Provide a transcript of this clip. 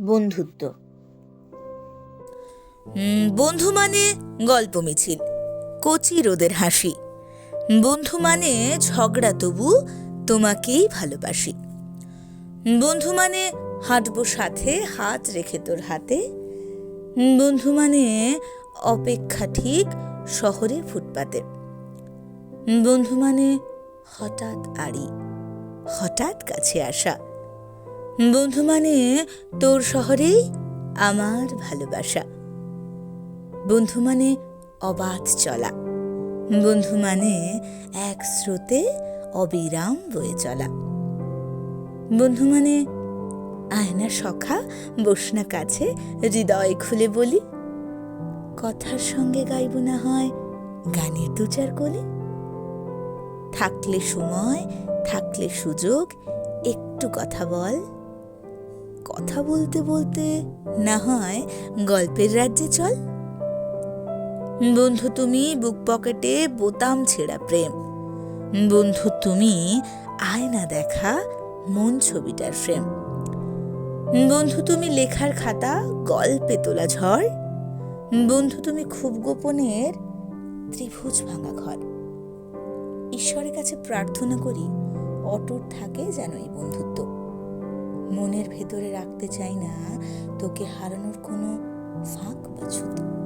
বন্ধুত্ব। বন্ধু মানে গল্প মিছিল, কচি রোদের হাসি। বন্ধু মানে ঝগড়া তবু তোমাকেই ভালোবাসি। বন্ধু মানে হাঁটবো সাথে, হাত রেখে তোর হাতে। বন্ধু মানে অপেক্ষা ঠিক শহরে ফুটপাতে। বন্ধু মানে হঠাৎ আড়ি, হঠাৎ কাছে আসা। বন্ধু মানে তোর শহরেই আমার ভালোবাসা। বন্ধু মানে অবাধ চলা। বন্ধু মানে এক স্রোতে অবিরাম বয়ে চলা। বন্ধু মানে আয়না সখা, বসনা কাছে হৃদয় খুলে বলি। কথার সঙ্গে গাইব না হয় গানের দু চার কলি। থাকলে সময়, থাকলে সুযোগ, একটু কথা বল। কথা বলতে বলতে না হয় গল্পের রাজ্যে চল। বন্ধু তুমি বুক পকেটে বোতাম ছেঁড়া প্রেম। বন্ধু তুমি আয়না দেখা মন ছবিটার ফ্রেম। বন্ধু তুমি লেখার খাতা গল্পে তোলা ঝড়। বন্ধু তুমি খুব গোপনের ত্রিভুজ ভাঙা ঘর। ঈশ্বরের কাছে প্রার্থনা করি অটুট থাকে যেন এই বন্ধুত্ব। মনের ভেতরে রাখতে চাই না তোকে হারানোর কোনো ফাঁক বা ছুতো